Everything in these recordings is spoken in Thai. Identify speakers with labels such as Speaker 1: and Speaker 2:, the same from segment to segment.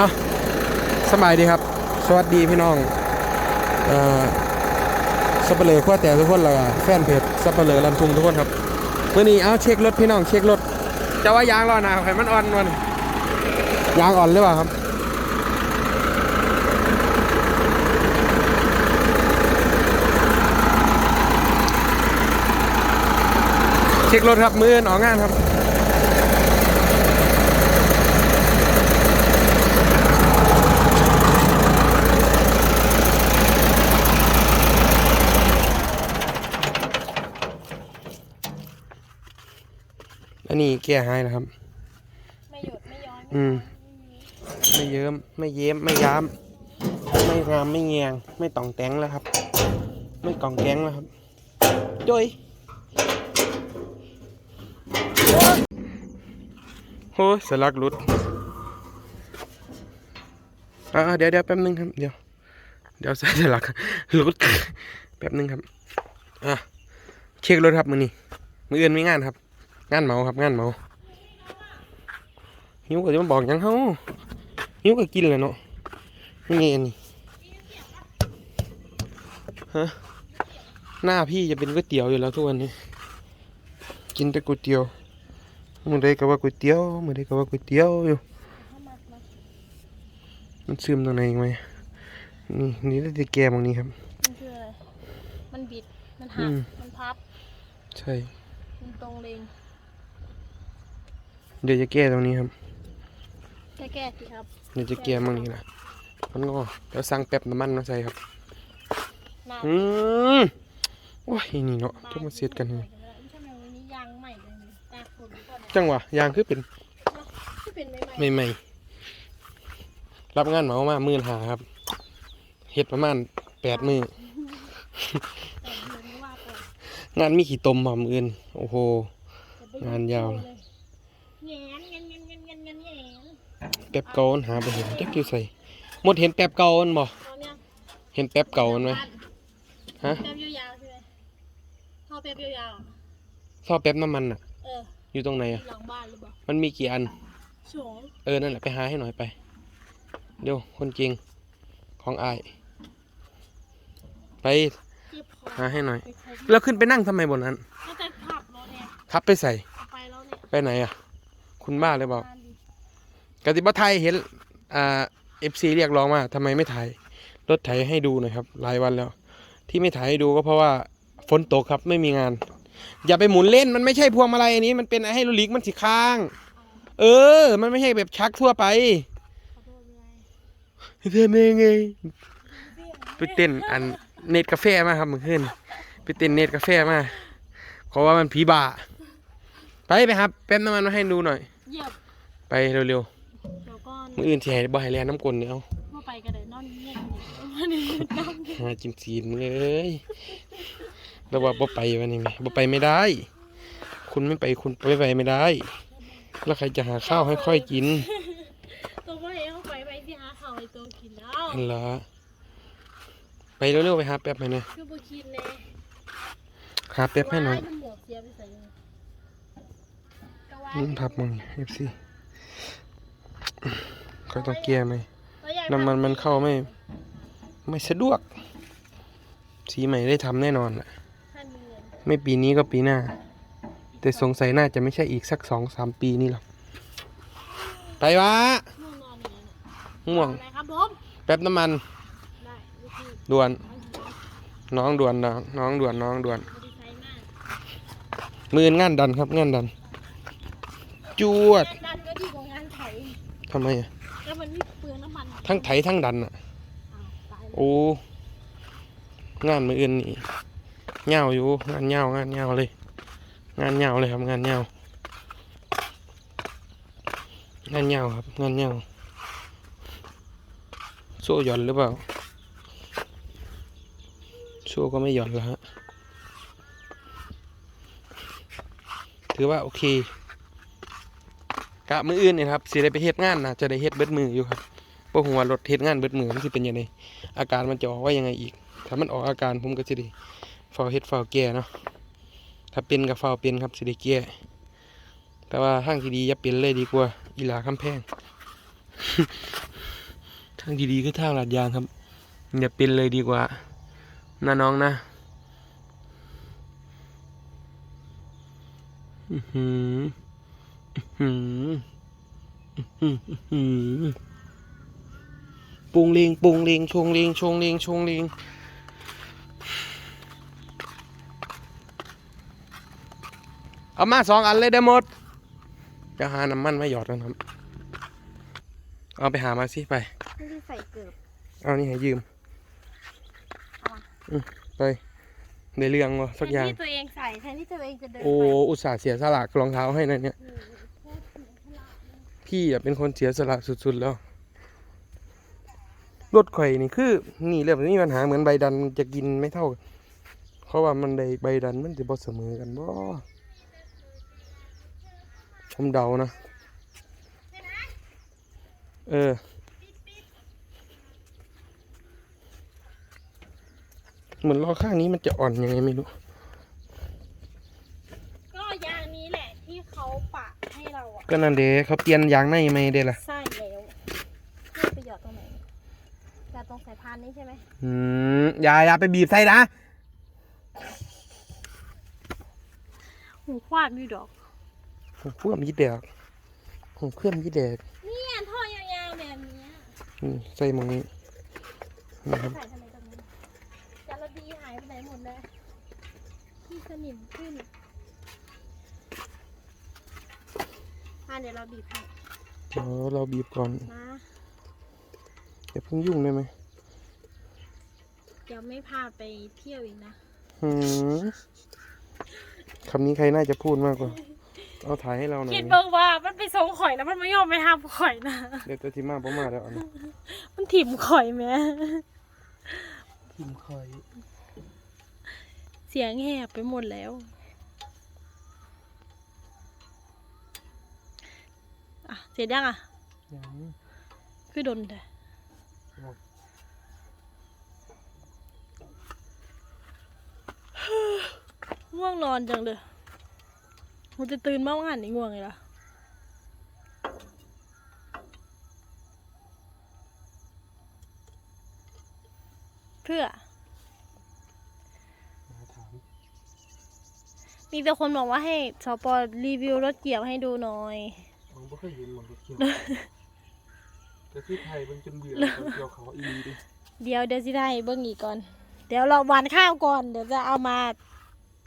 Speaker 1: เอาสบายดีครับ สวัสดีพี่น้องเอ่อสับเปลือขั้วแต่ทุกคนแล้วก็แฟนเพจสับเปลือลันทุงทุกคนครับเมื่อนี้เอาเช็ครถพี่น้องเช็ครถจะว่ายางรอหนาไขมันอ่อนมันยางอ่อนหรือเปล่าครับเช็ครถครับมืออนอองานครับ อันนี้แก้หายนะครับ
Speaker 2: ไม่หยุดไม่ย้อน
Speaker 1: อืม ไม่เยิ้มไม่เย้มไม่ย้ำไม่งามไม่เงียง ไม่ต่องแตงแล้วครับ ไม่กล่องแกงแล้วครับจ้อยโอ้ยสลักหลุดอ่าเดี๋ยวเดี๋ยวแป๊บนึงครับ เดี๋ยว เดี๋ยวใส่สลักหลุดแป๊บนึงครับ อะเช็ครถครับมือนี้มืออื่นมีงานครับ งานเหมาครับงานเหมาหิวก็จะมาบอกหยังเฮาหิวก็กินเลยเนาะนี่ไงอันนี้ฮะหน้าพี่จะเป็นก๋วยเตี๋ยวอยู่แล้วทุกวันนี้กินแต่ก๋วยเตี๋ยวมื้อใดก็ว่าก๋วยเตี๋ยวมื้อใดก็ว่าก๋วยเตี๋ยวอยู่
Speaker 2: เข้ามามา
Speaker 1: มันซึมตรงไหนอีกไหมนี่นี่ได้แต่แก้มตรงนี้ครับ
Speaker 2: มันคืออะไรมันบิดมัน
Speaker 1: อื
Speaker 2: หัก
Speaker 1: ม
Speaker 2: มันพับ
Speaker 1: ใช่
Speaker 2: มันตรงเลง
Speaker 1: เดี๋ยวจะแก้ตรงนี้ครับ
Speaker 2: แก้แก้สิครับ
Speaker 1: เดี๋ยวจะแก้ตรงนี้นะมันก็เดี๋ยวสั่งแป๊บน้ำมันมาใส่ครับ
Speaker 2: หน้า
Speaker 1: อืมโอ้ยนี่เนาะจะมาเสียดกันนี่
Speaker 2: ทำไมวันนี้ยางใหม่เลยนี่ตากฝนก่อนนะ
Speaker 1: จังหวะยางคือเป็น
Speaker 2: ที่เป็นใหม่
Speaker 1: ใหม่ๆรับงานเหมามาหมื่นหาครับเฮ็ดประมาณแปดมือ
Speaker 2: ๆแต่เดี๋ยวไม่ว่าก่อน
Speaker 1: งานมีขี่ตมหอมอื่น โอ้โห
Speaker 2: แต่ไป
Speaker 1: งานยาว
Speaker 2: เลยแงนแงนแงนแงนแงนแงนแงน
Speaker 1: แป๊บเก่ามันหาไปเห็นจักอยู่ใส่หมดเห็นแป๊บเก่ามันบ่
Speaker 2: ตอนเนี้ย
Speaker 1: เห็นแป๊บเก่ามันไหมฮะ
Speaker 2: แป๊บยาวๆใช่ไหมท่อแป๊บยาวๆอะ
Speaker 1: ซอแป๊บน้ำมันอะ
Speaker 2: เออ
Speaker 1: อยู่ตรงไหนอะ
Speaker 2: หลังบ้านหรือเปล่า
Speaker 1: มันมีกี่อัน
Speaker 2: สอง
Speaker 1: เออ นั่นแหละ ไปหาให้หน่อยไป เดี๋ยว คนจริง ของอาย ไป
Speaker 2: เจ็บคอ
Speaker 1: หาให้หน่อย
Speaker 2: ไปครบ
Speaker 1: แล้วขึ้นไปนั่งทำไมบนนั้น
Speaker 2: ก็จะขับรถเนี่ย
Speaker 1: ขับไปใส่
Speaker 2: เอาไปแล้วเนี่ย
Speaker 1: ไปไหนอะ คุณบ้าเลยเปล่า
Speaker 2: บ้านดิ
Speaker 1: กติบัตไทยเห็นอ่าเอฟซีเรียกร้องว่าทำไมไม่ถ่ายรถไถให้ดูหน่อยครับหลายวันแล้ว ที่ไม่ถ่ายให้ดูก็เพราะว่าฝนตกครับไม่มีงาน อย่าไปหมุนเล่นมันไม่ใช่พวงมาลัยอันนี้ มันเป็นให้ลูลิกมันสีค้าง เออ มันไม่ใช่แบบชักทั่วไป
Speaker 2: ขอโทษไง
Speaker 1: เพื่อนเป็นยังไงไปเต้นอันเน็ตกาแฟมาครับเมื่อคืนไปเต้นเน็ตกาแฟมาขอว่ามันผีบ้าไปไปครับแป๊บน้ำมันมาให้ดูหน่อย
Speaker 2: เหยียบ
Speaker 1: ไปเร็ว
Speaker 2: เดี๋ยวก่อน
Speaker 1: ๆมืออื่นที่ให้บ่ให้แลน้ำกลนเนี่ยเอา
Speaker 2: เมื่อไปกันเลยนอนเงียบๆวันนี้น้ำเงียบ
Speaker 1: หาจินซีนมึงเอ้ยแล้วว่าบ่ไปวันนี้ไหมบ่ไปไม่ได้ คุณไม่ไปคุณไปไปไม่ได้ แล้วใครจะหาข้าวให้ค่อยกิน
Speaker 2: ตัวก็เลยเข้าไปไปที่หาข่าวไอ้ตัวกินแล้ว
Speaker 1: อันละไปเร็วๆไปหาแป๊บให้หน่อย
Speaker 2: คือบุกินเลย
Speaker 1: หาแป๊บให้หน่อย
Speaker 2: ว้าหมวกเสียไปใส่เลยก็ว่า
Speaker 1: อืมพับมึงเอฟซี ค่อยต้องเกียร์ไหม
Speaker 2: แล้วอยาก
Speaker 1: น้ำมันมันเข้าไม่ ไม่สะดวก สีใหม่ได้ทำแน่นอนแหละ
Speaker 2: ท่านมีเงิน
Speaker 1: ไม่ปีนี้ก็ปีหน้า แต่สงสัยน่าจะไม่ใช่อีกสักสองสามปีนี่หรอกไปวะ
Speaker 2: ง่วงนอนอยู่เนี่ย
Speaker 1: ง่วง
Speaker 2: อะไรครับผม
Speaker 1: แป๊บน้ำมัน
Speaker 2: ได้ลูกพี่
Speaker 1: ด่วน
Speaker 2: เอาหัว
Speaker 1: น้องด่วนน้องน้องด่วนน้องด่วน
Speaker 2: บริไซมาก
Speaker 1: มืองานดันครับงานดัน จวด
Speaker 2: งานดันก็ดีกว่างานไถ
Speaker 1: ทำไมอะ ทั้งไถทั้งดันอะ
Speaker 2: อ้าวตายแล้ว
Speaker 1: โอ้ งานมืออื่นนี่เงาอยู่ งานเงางานเงาเลย งานเงาเลยครับ งานเงางานเงาครับ งานเงาโซ่หย่อนหรือเปล่าโซ่ก็ไม่หย่อนแล้วฮะ ถือว่าโอเคกะมืออื่นนี่ครับสิได้ไปเฮ็ดงานนะจะได้เฮ็ดเบิดมืออยู่ครับเพราะหัวรถเฮ็ดงานเบิดมือมันสิเป็นยังไงอาการมันจะออกว่ายังไงอีก ถ้ามันออกอาการผมก็สิได้เฝ้าเฮ็ดเฝ้าแก้เนาะถ้าเป็นก็เฝ้าเป็นครับสิได้แก้แต่ว่าทางที่ดีอย่าเป็นเลยดีกว่า อีหลาคำแพงทางดีๆก็ทางลาดยางครับอย่าเป็นเลยดีกว่านะน้องนะอือหืออื้อหืออื้อหือ ปุงลิงปุงลิงชงลิงชงลิงชงลิงเอามาสองอันเลยได้หมดจะหาน้ำมันมาหยอดกันครับ เอาไปหามาสิไป
Speaker 2: ไม่ได้ใส่เกือบ
Speaker 1: เอานี่ให้ยืม
Speaker 2: เอามา
Speaker 1: อืมไปในเรื่องวะสักอย่าง
Speaker 2: แทนที่ตัวเองใส่แทนที่ตัวเองจะเดิน
Speaker 1: โอ้
Speaker 2: ไป
Speaker 1: อุตส่าห์เสียสละรองเท้าให้นะเนี่ยพี่อะเป็นคนเสียสละสุดๆแล้ว รถข่อยนี่คือ นี่เรื่องนี้ปัญหาเหมือนใบดันมันจะกินไม่เท่ากันเพราะว่ามันใดใบดันมันจะบ่เสมอกันบ่ผมเดานะ เออเหมือนล้อข้างนี้มันจะอ่อนยังไงไม่รู้
Speaker 2: ก็ยางนี้แหละที่เขาปะให้เราอะ
Speaker 1: ก็นั่นเด้เขาเปลี่ยนยางในไหมเด้ล่ะ
Speaker 2: ใช่แล้วให้ไปหยอดตรงไหน หยอดตรงสายพานนี้ใช่ไหม
Speaker 1: อืมอย่าอย่าไปบีบใส่นะ
Speaker 2: หูควาดมีดอก
Speaker 1: ผมเคลื่อนยี่แดกผมเคลื่อนยี่แดก
Speaker 2: เนี่ยท่อยาวๆแบบเนี้ย
Speaker 1: นี่ใส่หมองนี้นะครับ
Speaker 2: ใส่ทำไมตรงนี้จารดีหายไปไหนหมดเลยที่สนิมขึ้นอะเดี๋ยวเราบีบให้
Speaker 1: เดี๋ยวเราบีบก่อน
Speaker 2: นะ
Speaker 1: อย่าเพิ่งยุ่งได้ไหม
Speaker 2: เดี๋ยวไม่พาไปเที่ยวอีกนะ
Speaker 1: หืมคำนี้ใครน่าจะพูดมากกว่า เอาถ่ายให้เราหน่อย
Speaker 2: คิดเบิ่งว่ามันไปส่งข่อยแล้วมันไม่ยอมไปหาข่อยนะ
Speaker 1: เดี๋ยวจะทิมาประมาแล้วอันนี้
Speaker 2: มันถิ่มข่อยแม่
Speaker 1: ทิมคอย
Speaker 2: เสียงแหบไปหมดแล้ว อะ เสร็จยังอะ
Speaker 1: ยัง
Speaker 2: คือดนแต่
Speaker 1: ครับ
Speaker 2: ง่วงนอนจังเลยมันจะตื่นมาว่าหันนี่ง่วงไงล่ะเพื่อ
Speaker 1: ถาม
Speaker 2: มีแต่คนบอกว่าให้สปอรีวิวรถเกี่ยวให้ดูหน่อย
Speaker 1: ผมไม่เคยเห็นหมดเกี่ยวแต่ที่ไทยมันจนเบื่อเกี่ยวเขาอีดีดิ
Speaker 2: เดี๋ยวเดี๋ยวสิได้เบิ้งอีกก่อน เดี๋ยวเราหวานข้าวก่อน เดี๋ยวจะเอามา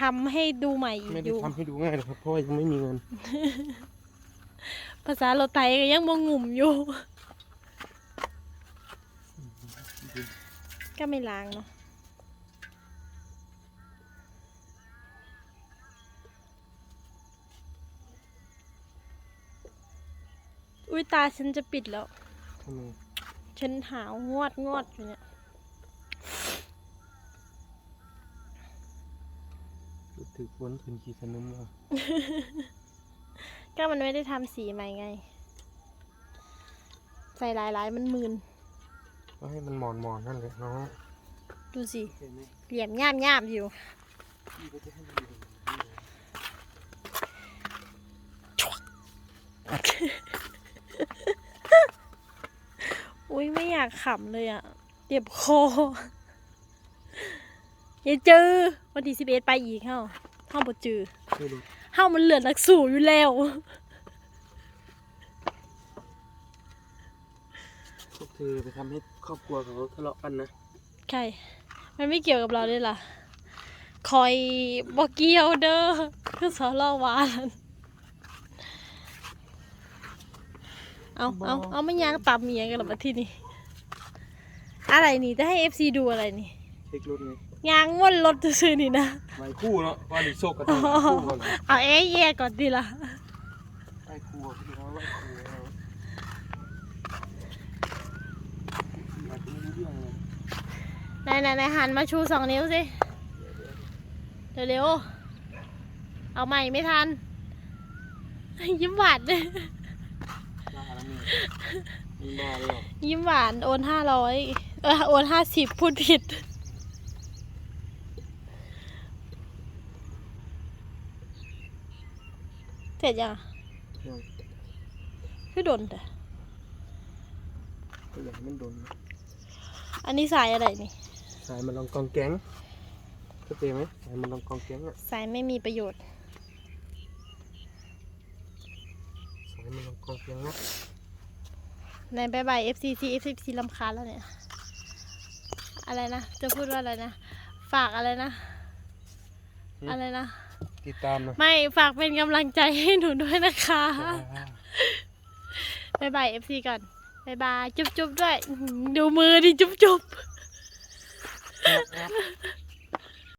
Speaker 2: ทำให้ดูใหม่อีก
Speaker 1: ไม่
Speaker 2: อ
Speaker 1: ได้
Speaker 2: ยู่
Speaker 1: ทำให้ดูง่ายหรอกครับเพราะว่ายังไม่มีเงิน
Speaker 2: ภาษารถไทยก็ยังมงงุ่มอยู่ ก็ไม่ล้างเนาะอุ้ยตาฉันจะปิดแล้ว
Speaker 1: ทำไม
Speaker 2: ฉันหาวงวดงวดอยู่เนี่ย
Speaker 1: รู้สึกวนขึ้นขีดสนึมแล้ว
Speaker 2: ก็มันไม่ได้ทำสีใหม่ไง ใส่หลายๆมันมึน
Speaker 1: ก็ให้มันหมอนมอนๆนั่นแหละเนาะ
Speaker 2: ดูสิ
Speaker 1: เห็นไหม
Speaker 2: เหลี่ยมย่ามย่ามอยู่
Speaker 1: พี่ก็จะให้ดู
Speaker 2: อุ้ยไม่อยากขำเลยอะเจ็บคอ อย่าเจอวันที่สิบเอ็ดไปอีกเฮ้า เฮ้าบ่จือ
Speaker 1: ไม่รู้
Speaker 2: เฮ้ามันเหลือนักสู่อยู่แล้ว
Speaker 1: พวกเธอไปทำให้ครอบครัวเขาทะเลาะกันนะ
Speaker 2: ใช่มันไม่เกี่ยวกับเราเลยล่ะ คอยบอกเกี่ยวเด้อคือสอลอวานเอาเอาเอาไม่ยางตับเมียกันหรอมาที่นี่อะไรนี่จะให้เอฟซีดูอะไรนี่
Speaker 1: เช็ครถไง
Speaker 2: ยางม่วนรถซื้อๆนี่นะ
Speaker 1: ไว้คู่เนาะว่าหรือโซกกันต้องคู่ก่อน
Speaker 2: เอาเอ๊ะแย่ก่อนดีละ
Speaker 1: ไว้คู่ก่อนพี่เขาไว้คู่เอาอาจจะไม่รู้เรื่องเลย
Speaker 2: ไหนไหนไหนหันมาชูสองนิ้วสิ เร็วๆ เอาใหม่ไม่ทัน ยิ้มหวานเลย
Speaker 1: บ้าแล้วนี่มีบ้าแล้วหรอ
Speaker 2: ยิ้มหวานโอนห้าร้อยเออโอนห้าสิบพูดผิด เสร็จยังอะคือโดนแต่
Speaker 1: ตัวใหญ่มันโดน
Speaker 2: อันนี้สายอะไรนี่
Speaker 1: สายมันลองกองแก๊งเข้าใจไหมสายมันลองกองแก๊งอะ
Speaker 2: สายไม่มีประโยชน์
Speaker 1: สายมันลองกองแก๊งนะ
Speaker 2: ในบายบาย FCC FCC ลำคาญแล้วเนี่ย อะไรนะ จะพูดว่าอะไรนะ ฝากอะไรนะ อะไรนะ
Speaker 1: ติดตามนะ
Speaker 2: ไม่ฝากเป็นกำลังใจให้หนูด้วยนะคะบายบาย FC ก่อนบายบายจุ๊บจุ๊บด้วยอื้อหือดูมือดิจุ๊บจุ๊บ